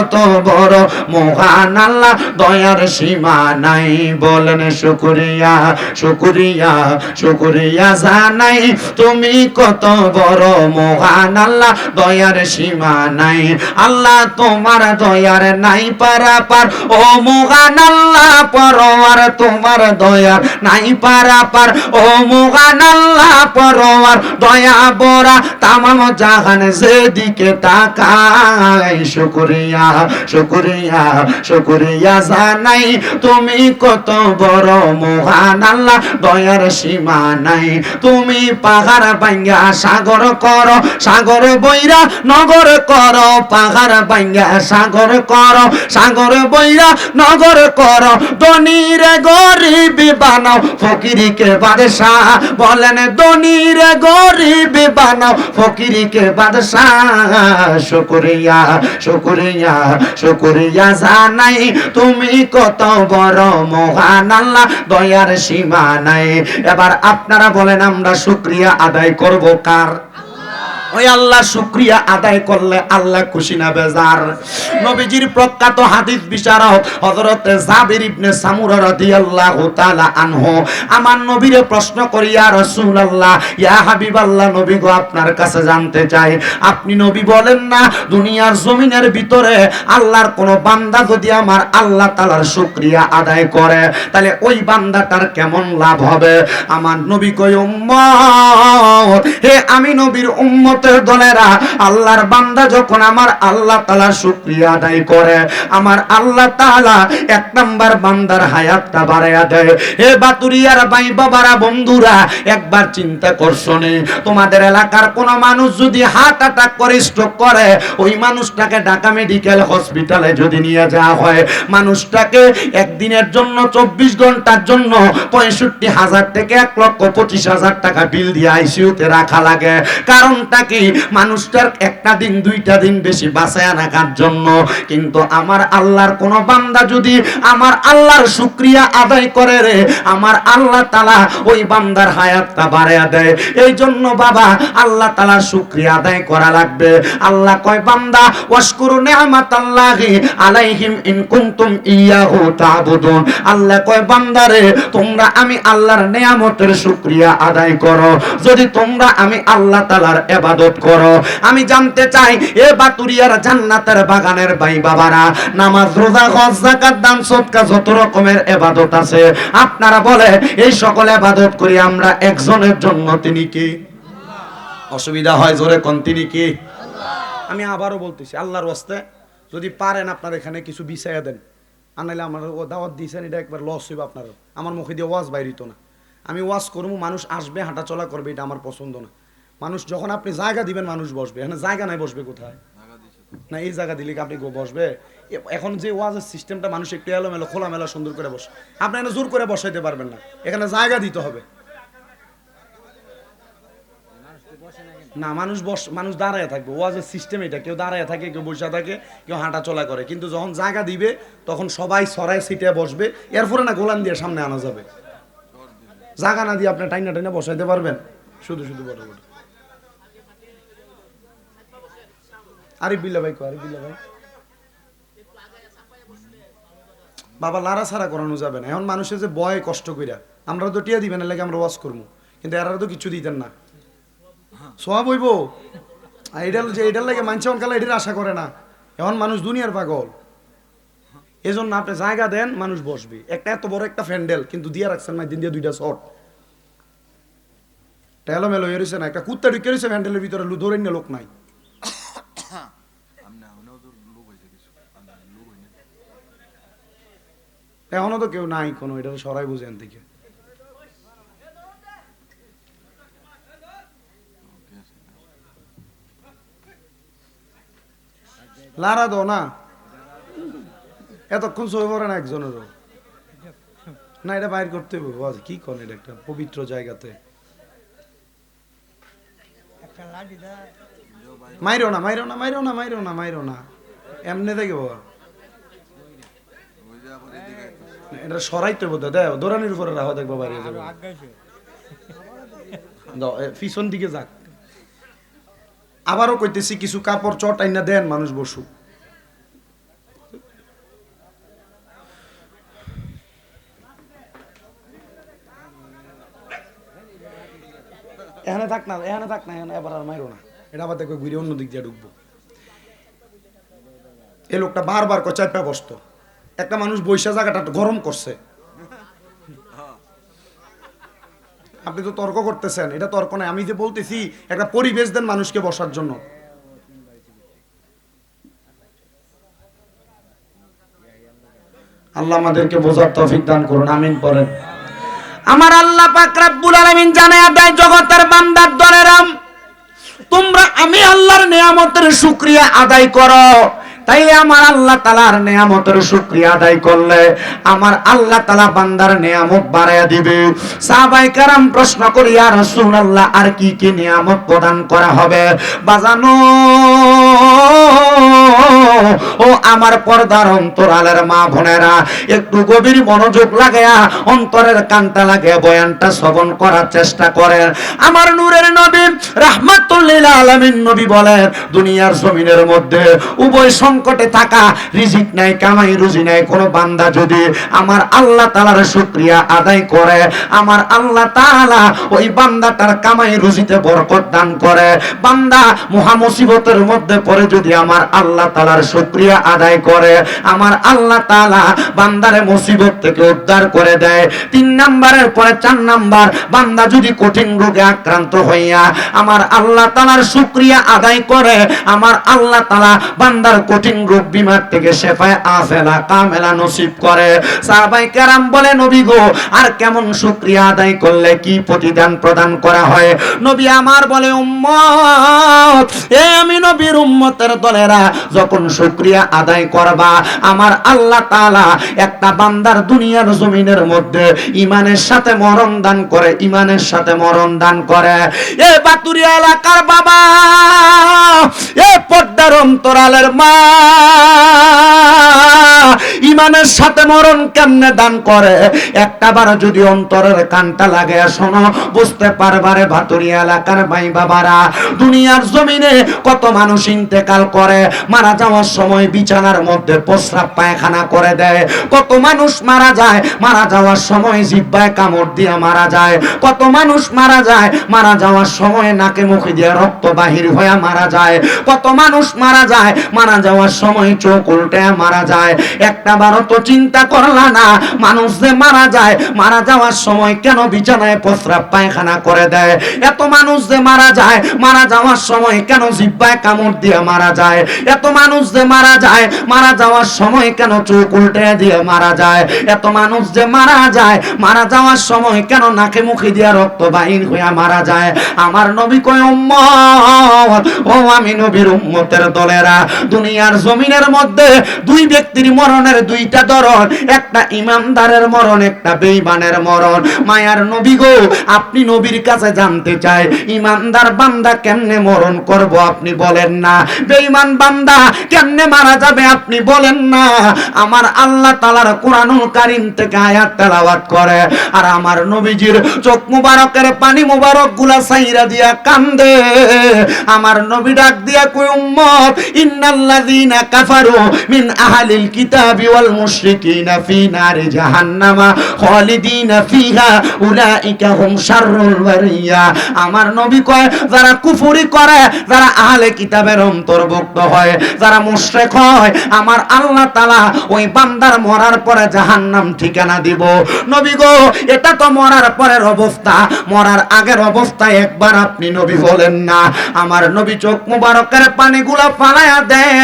কত বড় মহান আল্লাহ, দয়ার সীমা নাই। বলেন শুকরিয়া শুকরিয়া শুকরিয়া জানাই। তুমি কত বড় মহান আল্লাহ, দয়ার সীমা নাই। আল্লাহ তোমার দয়ার নাই ও মহান আল্লাহ তোমার দয়ার নাই ও মহান আল্লাহ দয়া বড়া, তামাম জাহান যেদিকে তাকাই শুকরিয়া। শুকরিয়া শুকরিয়া জানাই। তুমি কত বড় মহান আল্লাহ, দয়ার সীমা নাই। তুমি পাহাড় ভাঙ্গা সাগর কর, সাগর বৈরা নগর কর, পাহাড় ভাঙ্গা সাগর কর, সাগর বৈরা নগর কর। ধনীর গরিব বানাও, ফকিরিকে বাদশাহ বলেন, ধনীর গরিব বানাও, ফকিরিকে বাদশাহ। শুকরিয়া জানাই। তুমি কত বড় মহান আল্লাহ, দয়ার সীমা নাই। এবার আপনারা বলেন, আমরা শুকরিয়া আদায় করব কার? ওই আল্লাহ শুক্রিয়া আদায় করলে আল্লাহ খুশি না, বেজার। নবীজির প্রখ্যাত হাদিস বিচারক জাবির ইবনে সামুরা রাদিয়াল্লাহু তাআলা আনহু, আমার নবীরে প্রশ্ন করি, ইয়া রাসূলুল্লাহ, ইয়া হাবিবাল্লাহ, নবী গো, আপনার কাছে জানতে চাই। আপনি নবী বলেন না, দুনিয়ার জমিনের ভিতরে আল্লাহর কোন বান্দা যদি আমার আল্লাহ তাআলার শুকরিয়া আদায় করে, তাহলে ওই বান্দাটার কেমন লাভ হবে? আমার নবী কই উম্মত, হে আমি নবীর উম্মতের দলেরা আল্লাহর বান্দা যখন আমার আল্লাহ তাআলা শুকরিয়া আদায় করে, আমার আল্লাহ তাআলা এক নাম্বার বান্দার হায়াতটা বাড়ায়া দেয়। হে বাতুরিয়ার ভাই বাবারা বন্ধুরা, একবার চিন্তা করছনে তোমাদের এলাকার কোন মানুষ যদি হার্ট অ্যাটাক করে স্ট্রোক করে, ওই মানুষটাকে ঢাকা মেডিকেল হসপিটালে যদি নিয়ে যাওয়া হয়, মানুষটাকে একদিনের জন্য চব্বিশ ঘণ্টার জন্য পঁয়ষট্টি হাজার থেকে এক লক্ষ পঁচিশ হাজার টাকা বিল দিয়ে আইসিউতে রাখা লাগে। কারণটা কি মানুষটার একটা দিন, দুইটা দিন বেশি বাঁচায় রাখার জন্য। কিন্তু আমার আল্লাহর কোন বান্দা যদি আমার আল্লাহর শুক্রিয়া আদায় করে রে, আমার আল্লাহ তালা ওই বান্দার হায়াতটা বাড়াইয়া দেয়। এই জন্য বাবা, আল্লাহ তালার শুক্রিয়া আদায় করা লাগবে। আল্লাহ কয়, বান্দা, ওয়াশকুরু নি'মাতাল্লাহি আলাইহিম ইন কুনতুম ইয়াহু তা'বুদুন। আল্লাহ কয় বান্দারে তোমরা আমি আল্লাহর নেয়ামতের শুকরিয়া আদায় করো। যদি তোমরা আমি আল্লাহ তাআলার ইবাদত করো। আমি জানতে চাই, এ বাতুরিয়ার জান্নাতের বাগানের ভাই বাবারা, নামাজ, রোজা, হজ, যাকাত, দান সদকা যত রকমের ইবাদত আছে। আপনারা বলে, এই সকল ইবাদত করি আমরা একজনের জন্য, তিনি কি? অসুবিধা হয় জোরে কোন, তিনি কি? আমি আবারও বলতেছি, আল্লাহর ওয়াস্তে, যদি পারেন আপনার এখানে কিছু বিছাইয়া দেন। আনাইলে আমার ও দাওয়াত দিয়েছেন, এটা একবার লস হইব আপনার আমার মুখে দিয়ে ওয়াজ বাইরিত না। আমি ওয়াজ করব, মানুষ আসবে হাঁটা চলা করবে, এটা আমার পছন্দ না। মানুষ যখন আপনি জায়গা দিবেন মানুষ বসবে। এখানে জায়গা নাই বসবে কোথায়? না এই জায়গা দিলে আপনি বসবে? এখন যে ওয়াজের সিস্টেমটা মানুষ একটু এলোমেলো খোলামেলা সুন্দর করে বসে আপনি এখানে জোর করে বসাইতে পারবেন না। এখানে জায়গা দিতে হবে। না মানুষ বস মানুষ দাঁড়ায় থাকবে। ওয়াজের সিস্টেম এটা। কেউ দাঁড়ায় থাকে কেউ বসে থাকে কেউ হাঁটা চলা করে। কিন্তু যখন জায়গা দিবে তখন সবাই সরাই সিটে বসবে। এরপরে না গোলান দিয়ে সামনে আনা যাবে। জায়গা না দিয়ে আপনি টাইনা টাইনা বসাইতে পারবেন। শুধু শুধু বড় বড় আরে বিল্লা ভাই কো, আরে বিল্লা ভাই। বাবা, লারা সারা করানো যাবে না। এখন মানুষের যে বয় কষ্ট কইরা, আমরা তো টিয়া দিবেন লাগে আমরা ওয়াজ করব কিন্তু এরা তো কিছু দিতেন না। সব হইব। এটার যে এটার লাগে মানছে অনকালে এটার আশা করে না। এখন মানুষ দুনিয়ার পাগল। এজন্য আপনি জায়গা দেন, মানুষ বসবে। একটা এত বড় একটা ফ্যান্ডেল কিন্তু দিয়ে রাখছেন না দিন দিয়ে দুইটা শট। টেলো মেলো এরিছে না, একটা কুত্তা ঢুকে রয়েছে ফ্যান্ডেলের ভিতরে ধরে নিয়ে লোক নাই। এখনও তো কেউ নাই কোনো, এটা সরাই বুঝেন থেকে। লারা দো না। এতক্ষণ সই পড়ে না একজনেরও। না, এটা বাইর করতে হবে কি করেন এটা একটা পবিত্র জায়গাতে। মাইরো না মাইরো না মাইরো না মাইরো না মাইরো না। এমনি দেখে, বাবা। এটা সরাইতে বোধ দেয় দৌড়ানির উপরে রাখা দেখব পিছন দিকে যাক। আবারও কইতেছি কিছু কাপড় চট আইনা দেন মানুষ বসুক। এখানে থাক না এখানে থাক না এখানে এবার আর মাইরো না। এটা আবার দেখবে ঘুরে অন্যদিক দিয়ে ঢুকবো। এ লোকটা বারবার কচাইপা বসতো। একটা মানুষ বৈশা জায়গাটা গরম করছে। আপনি তো তর্ক করতেছেন, এটা তর্ক নাই। আমি যে বলতেছি, একটা পরিবেশ দেন মানুষকে বসার জন্য। আল্লাহ আমাদেরকে বোঝার তৌফিক দান করুন, আমিন পড়েন। আমার আল্লাহ পাক রাব্বুল আলামিন জানায়া দেয়, জগতের বান্দার তোমরা আমি আল্লাহর নিয়ামতের শুকরিয়া আদায় করো। তাইলে আমার আল্লাহ তালার নিয়ামতের শুকরিয়া আদায় করলে আমার আল্লাহ তালা বান্দার নিয়ামত বাড়াইয়া দিবে। সাহাবাই কারাম প্রশ্ন করি আর রাসূলুল্লাহ, আর কি কি নিয়ামত প্রদান করা হবে? বাজানো, ও আমার পর্দার অন্তরালের মা বোনেরা, একটু গভীর মনোযোগ লাগায়া অন্তরের কান্তা লাগে বয়ানটা শ্রবণ করার চেষ্টা করেন। আমার নূরের নবী রাহমাতুল্লিল আলামিন নবী বলেন, দুনিয়ার জমিনের মধ্যে উভয় সংকটে থাকা, রিজিক নাই, কামাই রুজি নাই, কোন বান্দা যদি আমার আল্লাহ তাআলার শুকরিয়া আদায় করে, আমার আল্লাহ তাআলা ওই বান্দাটার কামাই রুজিতে বরকত দান করে, বান্দা মহা মুসিবতের মধ্যে পড়ে যদি আমার আল্লাহ তাআলার শুকরিয়া আদায় করে, আমার আল্লাহ তাআলা বান্দারে মুসিবত থেকে উদ্ধার করে দেয়, তিন নাম্বারের পরে চার নাম্বার, বান্দা যদি কঠিন রোগে আক্রান্ত হইয়া আমার আল্লাহ তাআলার শুকরিয়া আদায় করে, আমার আল্লাহ তালা বান্দার কঠিন রোগ বিমার থেকে শেফায় আফেলা কামেলা নসিব করে। সাহাবাই কেরাম বলে, নবী গো, আর কেমন শুকরিয়া আদায় করলে কি প্রতিদান প্রদান করা হয়? নবী আমার বলে, উম্মত এ আমি নবীর উম্মতের দলেরা যখন শুকরিয়া আদায় করবা, আমার আল্লাহ তাআলা একটা বান্দার দুনিয়ার জমিনের মধ্যে ইমানের সাথে মরণ দান করে ইমানের সাথে মরণ দান করে। এ বাতুরিয়া এলাকার বাবা? এ পদ্মার অন্তরালের মা। ইমানের সাথে মরণ কেমনে দান করে? একটা বার যদি অন্তরের কানটা লাগে, শোনো, বুঝতে পারবারে ভাতুরিয়া এলাকার ভাই বাবারা, দুনিয়ার জমিনে কত মানুষ ইন্তেকাল করে, মারা যাওয়ার সময় বিছানার মধ্যে প্রস্রাব পায়খানা করে দেয়। কত মানুষ মারা যায়, মারা যাওয়ার সময় জিব্বায় কামড় দিয়ে মারা যায়। কত মানুষ মারা যায়, মারা যাওয়ার সময় নাকে মুখে দিয়ে রক্ত বাহির হয়ে মারা যায়। কত মানুষ মারা যায়, মারা যাওয়ার সময় চোখ উল্টে মারা যায়। একটা বারো তো চিন্তা করলা না। মানুষ যে মারা যায়, মারা যাওয়ার সময় কেন বিছানায় প্রস্রাব পায়খানা করে দেয়? এত মানুষ যে মারা যায়, মারা যাওয়ার সময় কেন জিব্বায় কামড় দিয়ে মারা যায়? এত মানুষ যে মারা যায়, মারা যাওয়ার সময় কেন চোখ উল্টে দিয়ে মারা যায়? এত মানুষ যে মারা যায়, মারা যাওয়ার সময় কেন নাকে মুখে দিয়ে রক্ত বাহিন হইয়া মারা যায়? আমার নবী কয়, উম্মত, ও আমি নবীর উম্মতের দলেরা। দুনিয়ার জমিনের মধ্যে দুই ব্যক্তির মরণের দুইটা ধরন একটা ইমানদারের মরণ, একটা বেঈমানের মরণ। মায়ার নবী গো, আপনি নবীর কাছে জানতে চাই, ইমানদার বান্দা কেমনে মরণ করব আপনি বলেন না। বেঈমান বান্দা কেমনে মারা যাবে আপনি বলেন না। আমার আল্লাহ তাআলার কোরআনুল কারীম থেকে আয়াত তেলাওয়াত করে, আর আমার নবীজির চোখ মুবারকের পানি মুবারকগুলা সাইরা দিয়া কান্দে। আমার নবী ডাক দিয়া কই উম্মত, ইন্নাল্লাযীনা কাফারু মিন আহলিল কিতাবি ওয়াল মুশরিকিনা ফি নারি আমার নবী কয়, যারা করে, যারা আহলে কিতাবের অন্তর্ভুক্ত হয়, যারা হয়, আমার আল্লাহ ওই বান্দার মরার পরে ঠিকানা দিব। নবী গো, এটা তো মরার পরের অবস্থা। মরার আগের অবস্থায় একবার আপনি নবী বলেন না। আমার নবী চোখ মুবারকের পানিগুলা ফালায়া দেয়